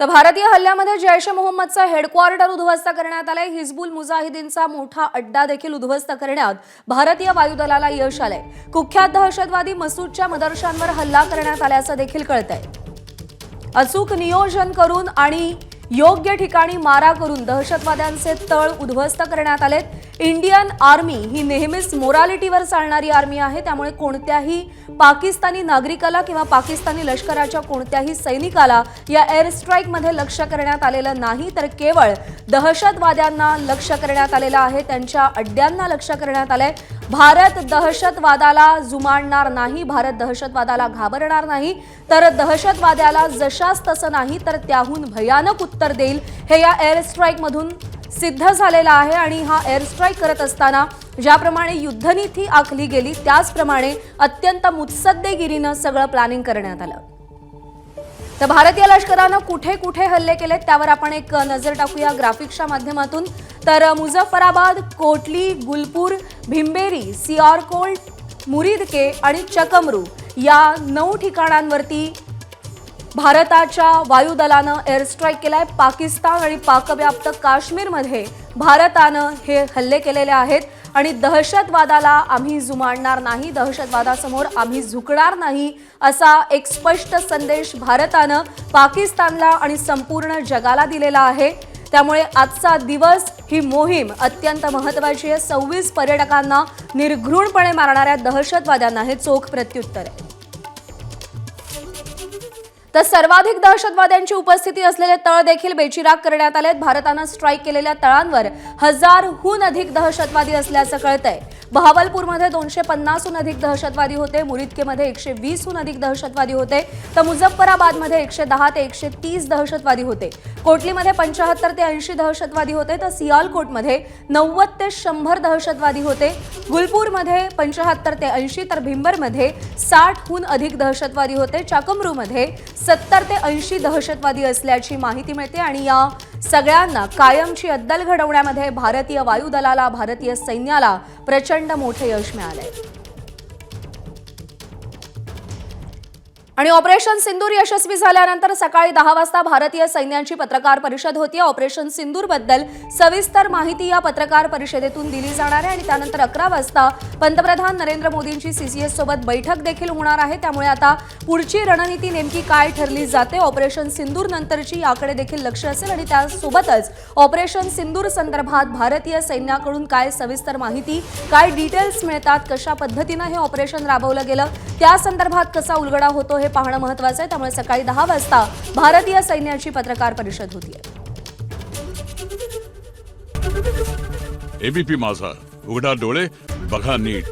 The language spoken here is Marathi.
तर भारतीय हल्ल्यामध्ये जैश ए मोहम्मदचं हेडक्वार्टर उद्ध्वस्त करण्यात आलंय. हिजबुल मुजाहिदीनचा मोठा अड्डा देखील उद्ध्वस्त करण्यात भारतीय वायुदलाला यश आलंय. कुख्यात दहशतवादी मसूदच्या मदरशांवर हल्ला करण्यात आल्याचं देखील कळतंय. अचूक नियोजन करून आणि योग्य ठिकाणी मारा करून दहशतवाद्यांचे तळ उद्ध्वस्त करण्यात आलेत. इंडियन आर्मी ही नेहमीच मोरालिटीवर चालणारी आर्मी आहे. त्यामुळे कोणत्याही पाकिस्तानी नागरिकाला किंवा पाकिस्तानी लष्कराच्या कोणत्याही सैनिकाला या एअर स्ट्राईकमध्ये लक्ष करण्यात आलेलं नाही. तर केवळ दहशतवाद्यांना लक्ष करण्यात आलेलं आहे. त्यांच्या अड्ड्यांना लक्ष करण्यात आलंय. भारत दहशतवादाला जुमानणार नाही भारत दहशतवादाला घाबरणार नाही. तर दहशतवाद्याला जशास तसं नाही तर त्याहून भयानक उत्तर देईल. हे या एअर स्ट्राईकमधून सिद्ध झालेलं आहे आणि हा एअर स्ट्राईक करत असताना ज्याप्रमाणे युद्धनीती आखली गेली त्याचप्रमाणे अत्यंत मुत्सद्देगिरीनं सगळं प्लॅनिंग करण्यात आलं. तर भारतीय लष्करानं कुठे कुठे हल्ले केलेत त्यावर आपण एक नजर टाकूया. ग्राफिक्सच्या माध्यमातून तर मुझफ्फराबाद कोटली गुलपूर भिंबेरी सियारकोट मुरिदके आणि चकमरू या नऊ ठिकाणांवरती भारताच्या वायुदलानं एअर स्ट्राईक केलाय. पाकिस्तान आणि पाकव्याप्त काश्मीरमध्ये भारतानं हे हल्ले केलेले आहेत. आणि दहशतवादाला आम्ही जुमाडणार नाही. दहशतवादासमोर आम्ही झुकणार नाही असा एक स्पष्ट संदेश भारतानं पाकिस्तानला आणि संपूर्ण जगाला दिलेला आहे. त्यामुळे आजचा दिवस ही मोहीम अत्यंत महत्वाची आहे. सव्वीस पर्यटकांना निर्घृणपणे मारणाऱ्या दहशतवाद्यांना हे चोख प्रत्युत्तर आहे. तर सर्वाधिक दहशतवाद्यांची उपस्थिती असलेले तळ देखील बेचिराग करण्यात आलेत. भारतानं स्ट्राईक केलेल्या तळांवर हजारहून अधिक दहशतवादी असल्याचं कळतंय. बहावलपूरमध्ये दोनशे पन्नासहून अधिक दहशतवादी होते मुरिदकेमध्ये एकशे वीसहून अधिक दहशतवादी होते तर मुझफ्फराबादमध्ये एकशे दहा ते एकशे तीस दहशतवादी होते. कोटलीमध्ये पंचाहत्तर ते ऐंशी दहशतवादी होते तर सियालकोटमध्ये नव्वद ते शंभर दहशतवादी होते. गुलपूरमध्ये पंचाहत्तर ते ऐंशी तर भिंबरमध्ये साठहून अधिक दहशतवादी होते. चाकमरूमध्ये सत्तर ते ऐंशी दहशतवादी असल्याची माहिती मिळते आणि या सगळ्यांना कायमची अद्दल घडवण्यामध्ये भारतीय वायुदलाला भारतीय सैन्याला प्रचंड मोठे यश मिळालंय. आणि ऑपरेशन सिंदूर यशस्वी झाल्यानंतर सकाळी दहा वाजता भारतीय सैन्यांची पत्रकार परिषद होती. ऑपरेशन सिंदूरबद्दल सविस्तर माहिती या पत्रकार परिषदेतून दिली जाणार आहे आणि त्यानंतर अकरा वाजता पंतप्रधान नरेंद्र मोदींची सीसीएस सोबत बैठक देखील होणार आहे. त्यामुळे आता पुढची रणनीती नेमकी काय ठरली जाते? ऑपरेशन सिंदूर नंतरची याकडे देखील लक्ष असेल आणि त्यासोबतच ऑपरेशन सिंदूर संदर्भात भारतीय सैन्याकडून काय सविस्तर माहिती काय डिटेल्स मिळतात कशा पद्धतीनं हे ऑपरेशन राबवलं गेलं त्या संदर्भात कसा उलगडा होतो हे हे पाहणं महत्वाचं आहे. त्यामुळे सकाळी दहा वाजता भारतीय सैन्याची पत्रकार परिषद होती. एबीपी माझा. उघडा डोळे बघा नीट.